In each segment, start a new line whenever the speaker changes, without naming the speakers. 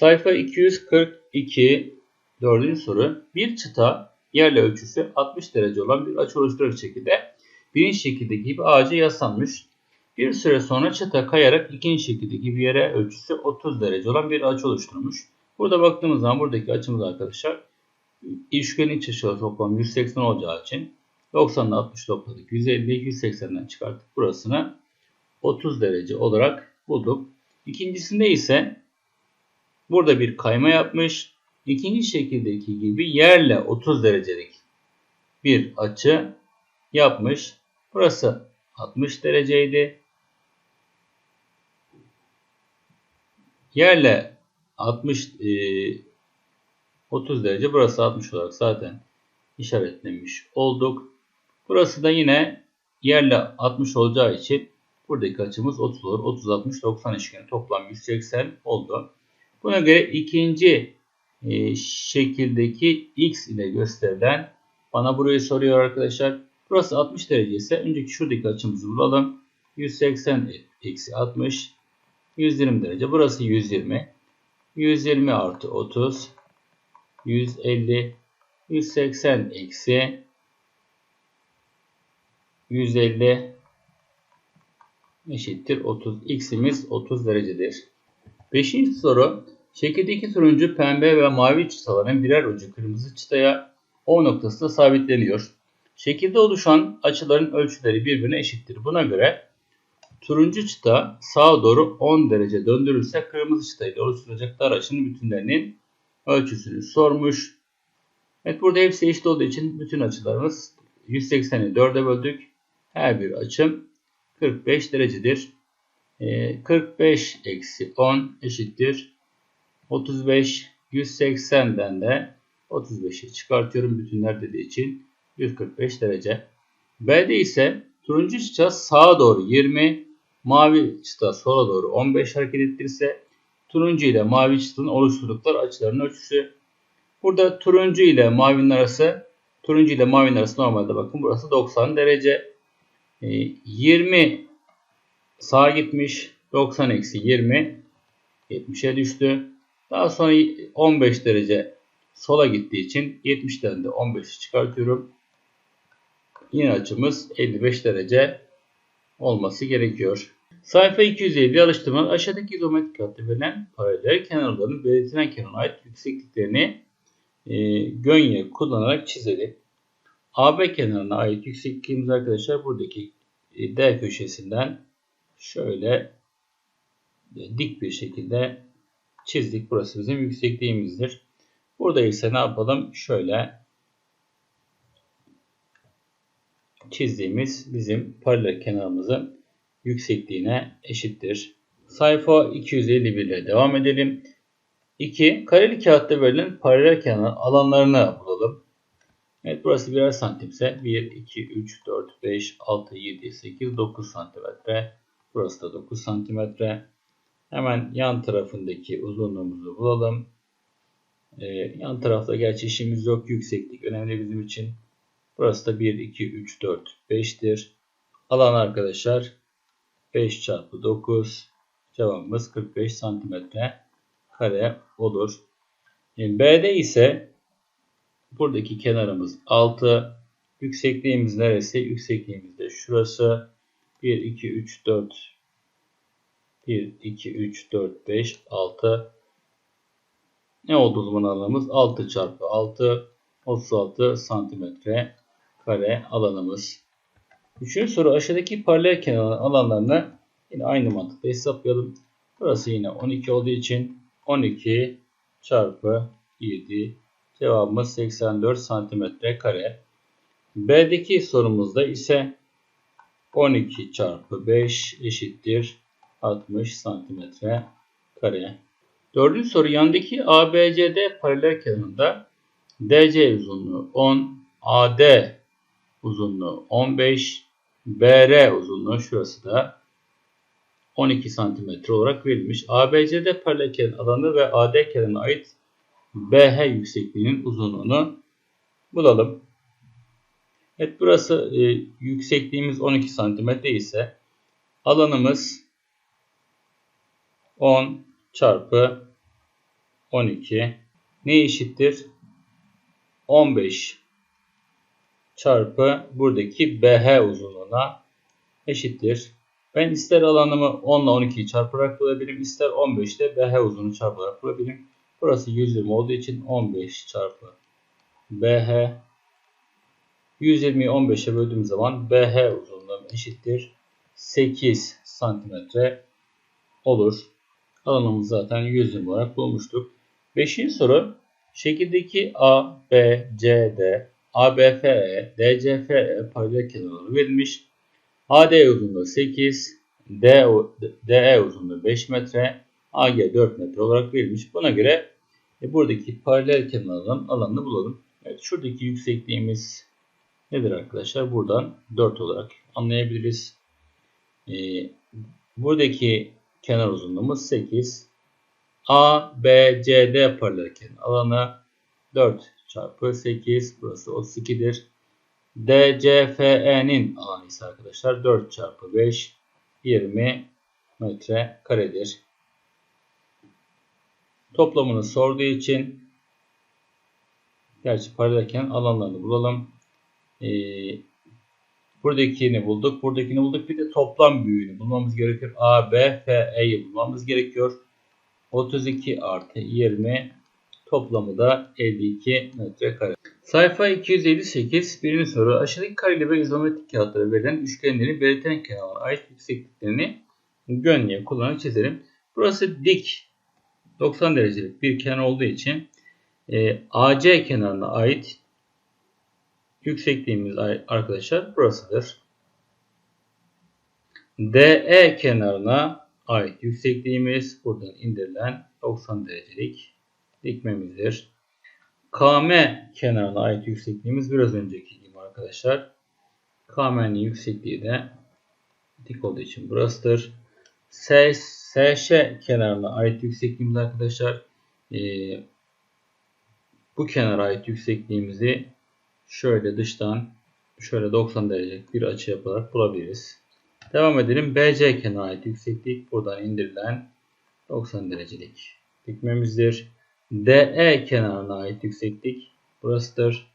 Sayfa 242 dördüncü soru. Bir çıta yerle ölçüsü 60 derece olan bir açı oluşturacak şekilde birinci şekildeki gibi ağaca yaslanmış. Bir süre sonra çıta kayarak ikinci şekildeki bir yere ölçüsü 30 derece olan bir açı oluşturmuş. Burada baktığımız zaman buradaki açımız arkadaşlar üçgenin iç açıları toplam 180 olacağı için 90'la 60 topladık. 150'yi 180'den çıkarttık. Burasını 30 derece olarak bulduk. İkincisinde ise burada bir kayma yapmış. İkinci şekildeki gibi yerle 30 derecelik bir açı yapmış. Burası 60 dereceydi. Yerle 60 e, 30 derece burası 60 olarak zaten işaretlemiş olduk. Burası da yine yerle 60 olacağı için buradaki açımız 30 olur. 30 60 90 üçgeni toplam 180 oldu. Buna göre ikinci e, şekildeki x ile gösterilen bana burayı soruyor arkadaşlar. Burası 60 derece ise önceki şuradaki açımızı bulalım. 180 eksi 60 120 derece. Burası 120. 120 artı 30 150 180 eksi 150 eşittir 30. X'imiz 30 derecedir. Beşinci soru. Şekildeki turuncu, pembe ve mavi çıtaların birer ucu kırmızı çıtaya O noktasında sabitleniyor. Şekilde oluşan açıların ölçüleri birbirine eşittir. Buna göre turuncu çıta sağa doğru 10 derece döndürülse kırmızı çıta ile oluşturacak dar açının bütünlerinin ölçüsünü sormuş. Evet burada hepsi eşit olduğu için bütün açılarımız 180'i 4'e böldük. Her bir açım 45 derecedir. 45 ee, eksi 10 eşittir. 35 180'den de 35'i çıkartıyorum bütünler dediği için 145 derece. B'de ise turuncu çıta sağa doğru 20, mavi çıta sola doğru 15 hareket ettirirse turuncu ile mavi çıtanın oluşturdukları açıların ölçüsü. Burada turuncu ile mavinin arası turuncu ile mavinin arası normalde bakın burası 90 derece. 20 ee, sağa gitmiş 90 eksi 20 70'e düştü. Daha sonra 15 derece sola gittiği için 70'ten de 15'i çıkartıyorum. Yine açımız 55 derece olması gerekiyor. Sayfa 250 alıştırma aşağıdaki izometrik hattı verilen paralel kenarların belirtilen kenara ait yüksekliklerini e, gönye kullanarak çizelim. AB kenarına ait yüksekliğimiz arkadaşlar buradaki D köşesinden şöyle e, dik bir şekilde çizdik. Burası bizim yüksekliğimizdir. Burada ise ne yapalım? Şöyle çizdiğimiz bizim paralel kenarımızın yüksekliğine eşittir. Sayfa 251 ile devam edelim. 2. Kareli kağıtta verilen paralel kenar alanlarını bulalım. Evet burası birer santimse 1, 2, 3, 4, 5, 6, 7, 8, 9 santimetre. Burası da 9 santimetre. Hemen yan tarafındaki uzunluğumuzu bulalım. Ee, yan tarafta gerçi işimiz yok. Yükseklik önemli bizim için. Burası da 1, 2, 3, 4, 5'tir. Alan arkadaşlar 5 çarpı 9. Cevabımız 45 santimetre kare olur. Yani B'de ise buradaki kenarımız 6. Yüksekliğimiz neresi? Yüksekliğimiz de şurası. 1, 2, 3, 4, 1, 2, 3, 4, 5, 6. Ne oldu o zaman alanımız? 6 çarpı 6, 36 santimetre kare alanımız. Üçüncü soru aşağıdaki paralel kenar alanlarını yine aynı mantıkla hesaplayalım. Burası yine 12 olduğu için 12 çarpı 7 cevabımız 84 santimetre kare. B'deki sorumuzda ise 12 çarpı 5 eşittir 60 santimetre kare. Dördüncü soru yandaki ABCD paralel kenarında DC uzunluğu 10, AD uzunluğu 15, BR uzunluğu şurası da 12 santimetre olarak verilmiş. ABCD paralel kenar alanı ve AD kenarına ait BH yüksekliğinin uzunluğunu bulalım. Evet burası e, yüksekliğimiz 12 santimetre ise alanımız 10 çarpı 12 ne eşittir? 15 çarpı buradaki BH uzunluğuna eşittir. Ben ister alanımı 10 ile 12'yi çarparak bulabilirim, ister 15 ile BH uzunluğunu çarparak bulabilirim. Burası 120 olduğu için 15 çarpı BH 120'yi 15'e böldüğüm zaman BH uzunluğu eşittir 8 santimetre olur. Alanımız zaten 120 olarak bulmuştuk. Beşinci soru. Şekildeki A, B, C, D, ABFE, DCFE paralel kenarları verilmiş. AD uzunluğu 8, DE uzunluğu 5 metre, AG 4 metre olarak verilmiş. Buna göre e, buradaki paralel kenarların alanını bulalım. Evet, şuradaki yüksekliğimiz nedir arkadaşlar? Buradan 4 olarak anlayabiliriz. E, buradaki kenar uzunluğumuz 8. A, B, C, D paralel kenar alanı 4 çarpı 8. Burası 32'dir. DCFE'nin alanı ise arkadaşlar 4 çarpı 5 20 metre karedir. Toplamını sorduğu için gerçi paralelken alanlarını bulalım. Ee, buradakini bulduk. Buradakini bulduk. Bir de toplam büyüğünü bulmamız gerekiyor. A, B, F, E'yi bulmamız gerekiyor. 32 artı 20 toplamı da 52 metrekare. Sayfa 258 birinci soru. Aşağıdaki kareli ve izometrik kağıtlara verilen üçgenlerin belirtilen kenarlara ait yüksekliklerini gönlüye kullanarak çizelim. Burası dik 90 derecelik bir kenar olduğu için e, AC kenarına ait yüksekliğimiz arkadaşlar burasıdır. DE kenarına ait yüksekliğimiz buradan indirilen 90 derecelik dikmemizdir. KM kenarına ait yüksekliğimiz biraz önceki gibi arkadaşlar. KM'nin yüksekliği de dik olduğu için burasıdır. SŞ kenarına ait yüksekliğimiz arkadaşlar e, bu kenara ait yüksekliğimizi şöyle dıştan şöyle 90 derecelik bir açı yaparak bulabiliriz. Devam edelim. BC kenarına ait yükseklik buradan indirilen 90 derecelik dikmemizdir. DE kenarına ait yükseklik burasıdır.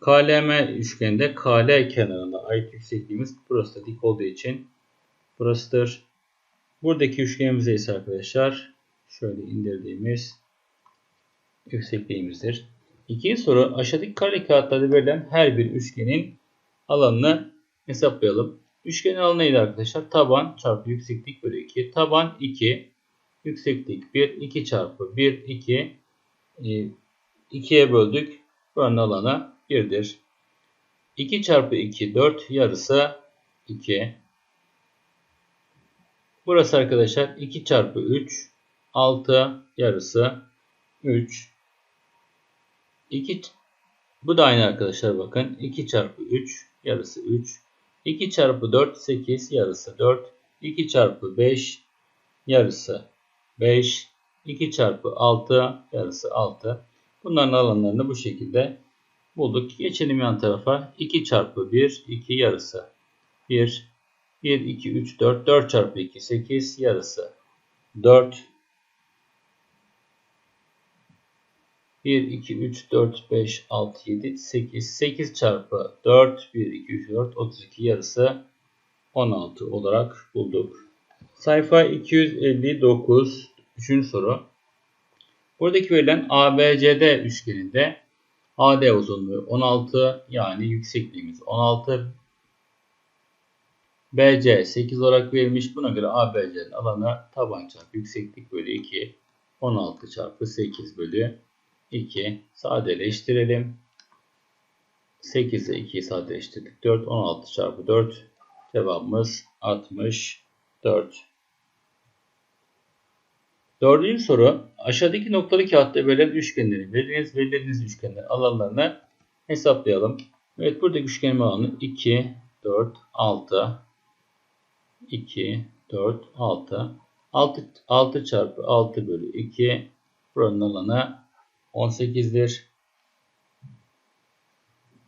KLM üçgeninde KL kenarına ait yüksekliğimiz burası da dik olduğu için burasıdır. Buradaki üçgenimize ise arkadaşlar şöyle indirdiğimiz yüksekliğimizdir. İkinci soru aşağıdaki kare kağıtlarda verilen her bir üçgenin alanını hesaplayalım. Üçgenin alanı neydi arkadaşlar? Taban çarpı yükseklik bölü 2. Taban 2, yükseklik 1, 2 çarpı 1, 2. 2'ye böldük. Buranın alanı 1'dir. 2 çarpı 2, 4 yarısı 2. Burası arkadaşlar 2 çarpı 3, 6 yarısı 3. 2 bu da aynı arkadaşlar bakın. 2 çarpı 3 yarısı 3. 2 çarpı 4 8 yarısı 4. 2 çarpı 5 yarısı 5. 2 çarpı 6 yarısı 6. Bunların alanlarını bu şekilde bulduk. Geçelim yan tarafa. 2 çarpı 1 2 yarısı 1. 1 2 3 4 4 çarpı 2 8 yarısı 4. 1, 2, 3, 4, 5, 6, 7, 8. 8 çarpı 4, 1, 2, 3, 4, 32 yarısı 16 olarak bulduk. Sayfa 259. Üçüncü soru. Buradaki verilen ABCD üçgeninde AD uzunluğu 16 yani yüksekliğimiz 16. BC 8 olarak verilmiş. Buna göre ABC'nin alanı taban çarpı yükseklik bölü 2 16 çarpı 8 bölü 2 sadeleştirelim. 8 ile 2'yi sadeleştirdik. 4 16 çarpı 4 cevabımız 64. Dördüncü soru. Aşağıdaki noktalı kağıtta verilen üçgenlerin verdiğiniz belirlediğiniz üçgenlerin alanlarını hesaplayalım. Evet buradaki üçgenin alanı 2, 4, 6, 2, 4, 6. 6, 6 çarpı 6 bölü 2 buranın alanı 18'dir.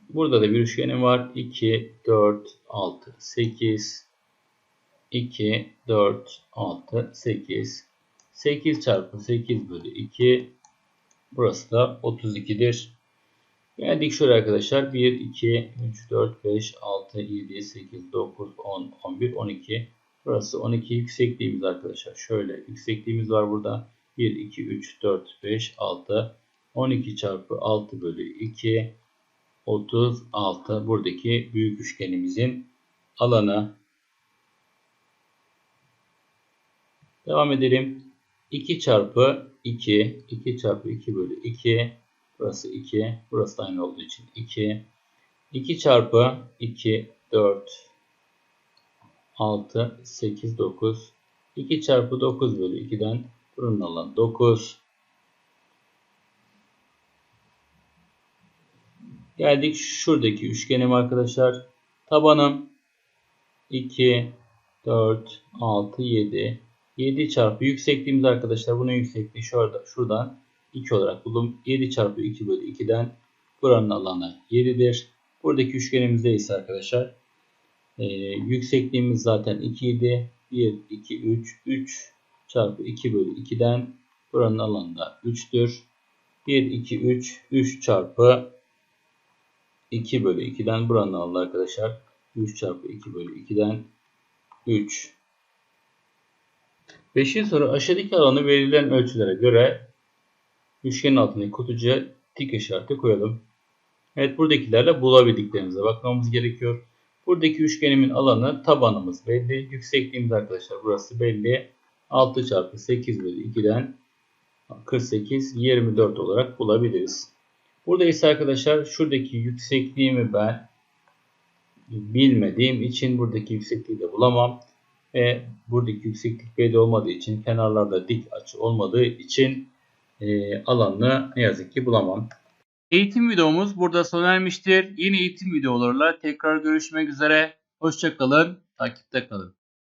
Burada da bir üçgenim var. 2, 4, 6, 8. 2, 4, 6, 8. 8 çarpı 8 bölü 2 burası da 32'dir. Geldik şöyle arkadaşlar 1, 2, 3, 4, 5, 6, 7, 8, 9, 10, 11, 12 burası 12 yüksekliğimiz arkadaşlar. Şöyle yüksekliğimiz var burada 1, 2, 3, 4, 5, 6 12 çarpı 6 bölü 2 36 buradaki büyük üçgenimizin alanı. Devam edelim. 2 çarpı 2 2 çarpı 2 bölü 2 burası 2 burası da aynı olduğu için 2 2 çarpı 2 4 6 8 9 2 çarpı 9 bölü 2'den buranın alanı 9 Geldik şuradaki üçgenim arkadaşlar. Tabanım 2, 4, 6, 7. 7 çarpı yüksekliğimiz arkadaşlar. Bunun yüksekliği şurada, şuradan 2 olarak buldum. 7 çarpı 2 bölü 2'den buranın alanı 7'dir. Buradaki üçgenimizde ise arkadaşlar e, yüksekliğimiz zaten 2 idi. 1, 2, 3, 3 çarpı 2 bölü 2'den buranın alanı da 3'tür. 1, 2, 3, 3 çarpı 2 bölü 2'den buranın aldı arkadaşlar. 3 çarpı 2 bölü 2'den 3. Beşinci soru aşağıdaki alanı verilen ölçülere göre üçgenin altındaki kutucuğa tik işareti koyalım. Evet buradakilerle bulabildiklerimize bakmamız gerekiyor. Buradaki üçgenimin alanı tabanımız belli. Yüksekliğimiz arkadaşlar burası belli. 6 çarpı 8 bölü 2'den 48 24 olarak bulabiliriz. Burada ise arkadaşlar şuradaki yüksekliğimi ben bilmediğim için buradaki yüksekliği de bulamam. Ve buradaki yükseklik belli olmadığı için kenarlarda dik açı olmadığı için e, alanını ne yazık ki bulamam. Eğitim videomuz burada sona ermiştir. Yeni eğitim videolarla tekrar görüşmek üzere. Hoşçakalın, takipte kalın.